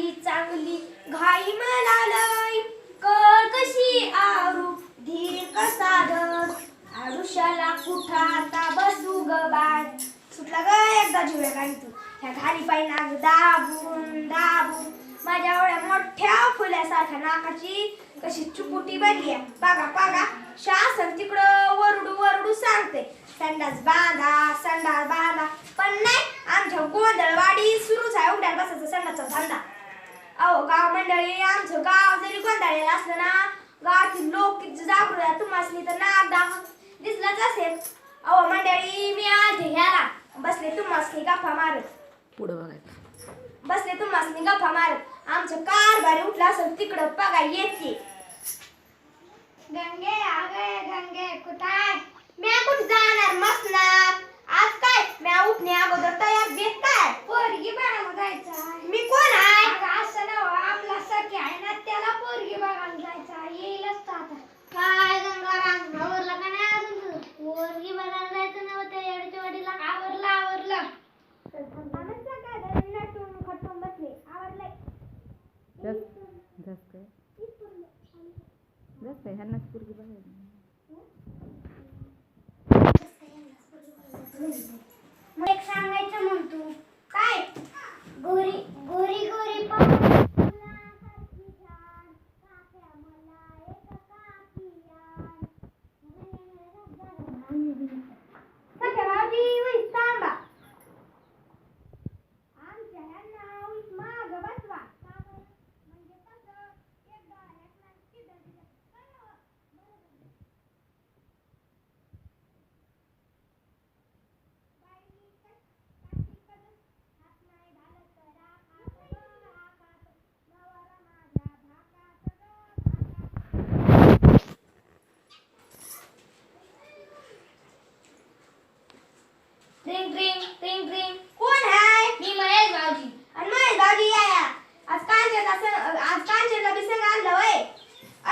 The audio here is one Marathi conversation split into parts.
चांगली घाई मला लय कळ कशी आरू धीर कसा धर आरुषाला कुठा आता बसू ग बाय सुटला ग एकदा जीव्या गाडीतून ह्या घाली पाय नाग दाबून दाबून. माझ्या एवढ्या मोठ्या फुल्यासारख्या नाकाची कशी चुकुटी बनली आहे. बघा बघा. शासन तिकडं वरडू वरडू सांगते. संडास बांधा संडास बांधा. पण नाही आमच्या गोंधळवाडी सुरूच आहे. उड्यात बसायचं संडासचा धंदा. अहो गाव मंडळी आमचं गाव जरी गोंधळलेलं असलं ना गावातील लोक किती जागृत तुम्हाला तर नाक दाख दिसलंच असेल. अहो मंडळी मी आधी ह्याला बसले तुम्हाला गप्पा मारत. पुढं बघायचं. बसले तुम्हाला गप्पा मारत. आमचं कारभारी उठलं असेल तिकडं बघा येते. गंगे आगे गंगे कुठाय म्या कुठं जाणार? मसनात आज काय? म्या उठणे अगोदर तयार बेत काय? पोरगी बघायला जायचं मी कोण आहे? असं ना आपला सखी आहे ना त्याला पोरगी बघायला जायचं येईलच तो आता. काय गंगाराम आवरलं का नाही अजून तुझं? पोरगी बघायला जायचं नव्हतं एवढ्या वाडीला. आवरलं आवरलं. जास्त जास्त जास्त आहे. ह्यांनाच पोरगी बघायला मग एक सांगायचं म्हणतो. काय? गोरी गोरी गोरी पाहून फुलासारखी जाण, काक्या मला एक काकी याण. सख्या भाऊजी, उईस थांबा. आमच्या ह्यांना उईस मागं बसवा. का बरं? म्हणजे कसं, एकदा ह्यांना तिथं तिथं. काय हो? बरोबर. रिंग रिंग रिंग रिंग कोण आहे मी महेश भाऊजी. आणि महेश भाऊजी या या. आज कांचनला सण आज कांचनला बी संग आणलं होय.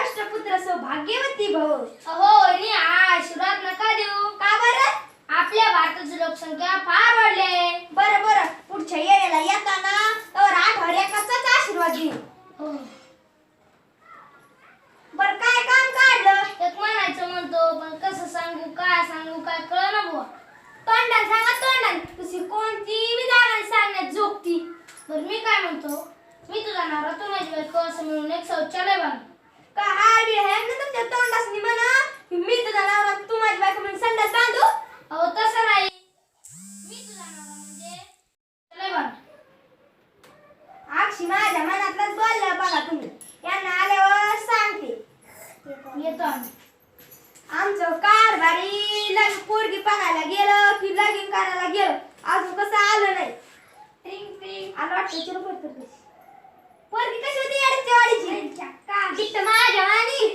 अष्टपुत्र सौभाग्यवती भाऊ अहो वहिनी आशीर्वाद नका देऊ का बरं आपल्या भारताची लोकसंख्या फार वाढली आहे बरं बरं पुढच्या येण्याला येताना तर आठवड्या एकाचाच आशीर्वाद घेईन बरं काय काम काढलं एक म्हणायचं म्हणतो पण कसं सांगू काय सांगू काय कळ ना बुवा तोंडान सांगा तोंडान तुझी कोणती बी जागा सांगण्यात जोगती बरं मी काय म्हणतो मी तुझा नवरा तू माझी बायको असं मिळून एक शौचालय बांध. का हाय बी आहे ना तुमच्या तोंडास म्हणा? की मी तुझा नवरा तू माझी बायको म्हणून संडास बांधू? अहो तसं नाही. मी तुझा नवरा म्हणजे शौचालय बांध. अक्षी माझ्या मनातलंच बोललं बघा तुम्ही. यांना आल्यावर सांगते. येतो आम्ही. आमचं कारभारी लग पोरगी बघायला गेलं की लगीन करायला गेलं. अजून कसं आलं नाही. Ring ring. वाटतं चिरू पडतो पोरगी कशी होती याडीच्या वाडीची दिसत माझ्या वाणी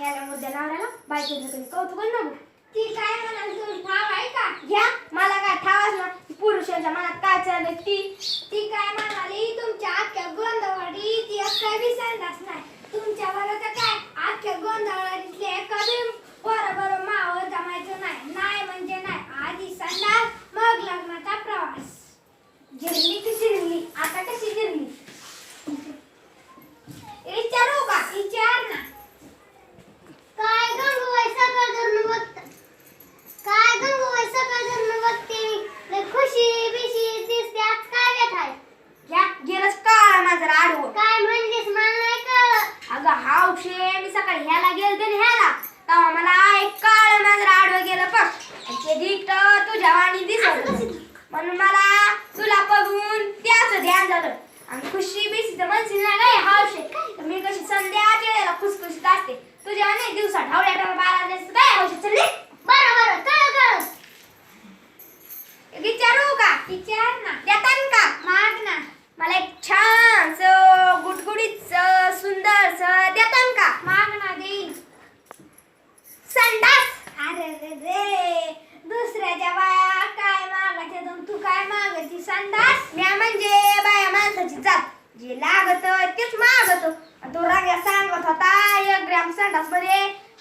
याला मुद्द्या लावण्याला बायकोचं कधी कौतुक नको ती काय म्हणाल ठाव आहे का? घ्या मला काय ठावाच ना पुरुषाच्या मनात काय चाललंय? ती ती काय म्हणाली? तुमच्या अख्ख्या गोंधळवाडी ती अख्ख्या विसरलाच नाही. तुमच्या बरोबर काय? अख्ख्या गोंधळवाडीतले एका बी बरोबर मावं जमायचं नाही. नाही म्हणजे नाही. आधी संडास मग लग्नाचा प्रवास. जिरली की जिरली आता कशी जिरली विचारू का विचार ना काय गंगूबाई सकाळ धरून बघत काय गंगूबाई सकाळ धरून बघते मी लय खुशी बिशी दिसते आज काय व्यथ आहे घ्या गेलंच माझं आडवं. काय म्हणलीस मला नाही कळलं अगं हावशे मी सकाळी ह्याला गेलते ह्याला. तेव्हा मला एक काळ माझं आडवं गेलं आणि ते दिट तुझ्या वाणी दिसत म्हणून मला तुला बघून त्याच ध्यान झालं. आणि खुशी बिशीचं म्हणशील ना काय हावशे तर मी कशी संध्याच्या वेळेला खुसखुशीत असते तुझ्या नाही दिवसा ढवळ्या बारा वाजता काय हावशे चल बरं बरं कळ कळ विचारू का विचार ना देतात का माग ना मला एक छान गुटगुडीत सुंदर देतात का माग ना देईन संडास अरे रे रे दुसऱ्याच्या बाया काय मागायच्या तर तू काय मागायची संडास म्या म्हणजे बाया माणसाची जात जे लागत तेच मागत तो राग्या सांगत होता एक ग्रॅम संडास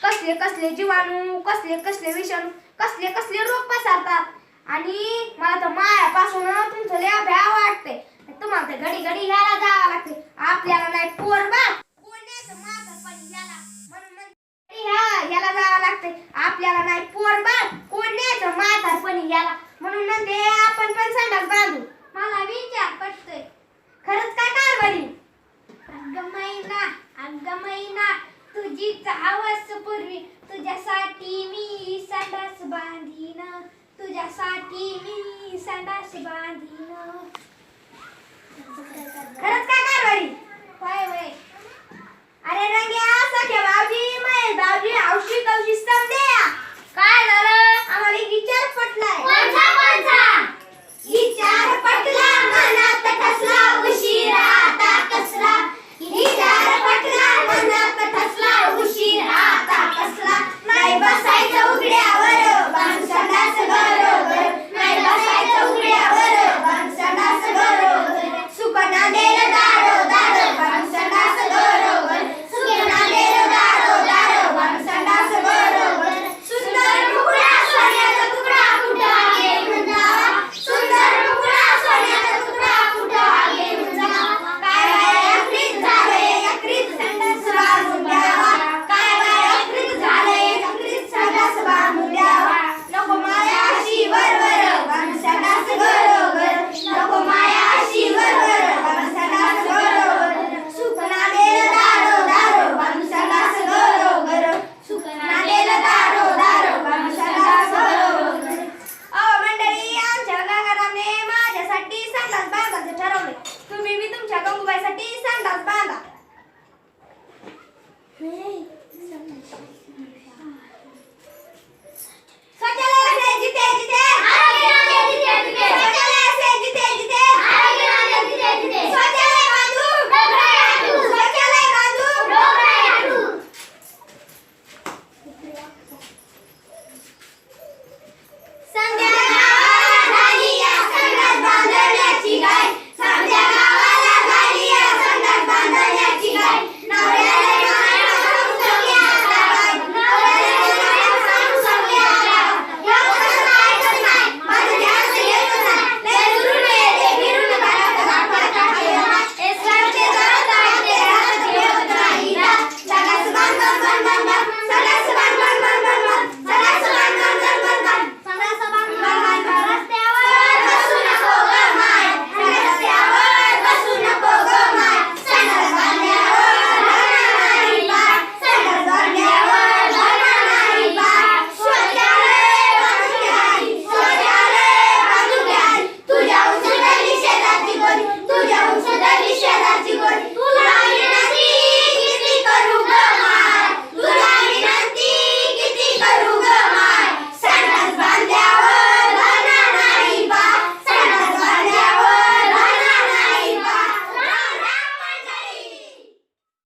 कसले कसले जीवाणू कसले कसले विषाणू कसले कसले रोग पसरतात. आणि मला तर मायापासून तुमचं लय भ्या वाटते तुम्हाला तर घडी घडी घ्यायला जावं लागते आपल्याला नाही पोर बा. याला. म्हणून जावं लागतंय. आपल्याला नाही पोरबा कोण्याचं म्हातारपणी याला. म्हणून म्हणते आपण पण संडास बांधू. मला विचार पटतोय. खरंच काय कारभारी अगं मैना अगं मैना. तुझी आवाज पूर्वी तुझ्यासाठी मी संडास बांधीन तुझ्यासाठी मी संडास बांधीन.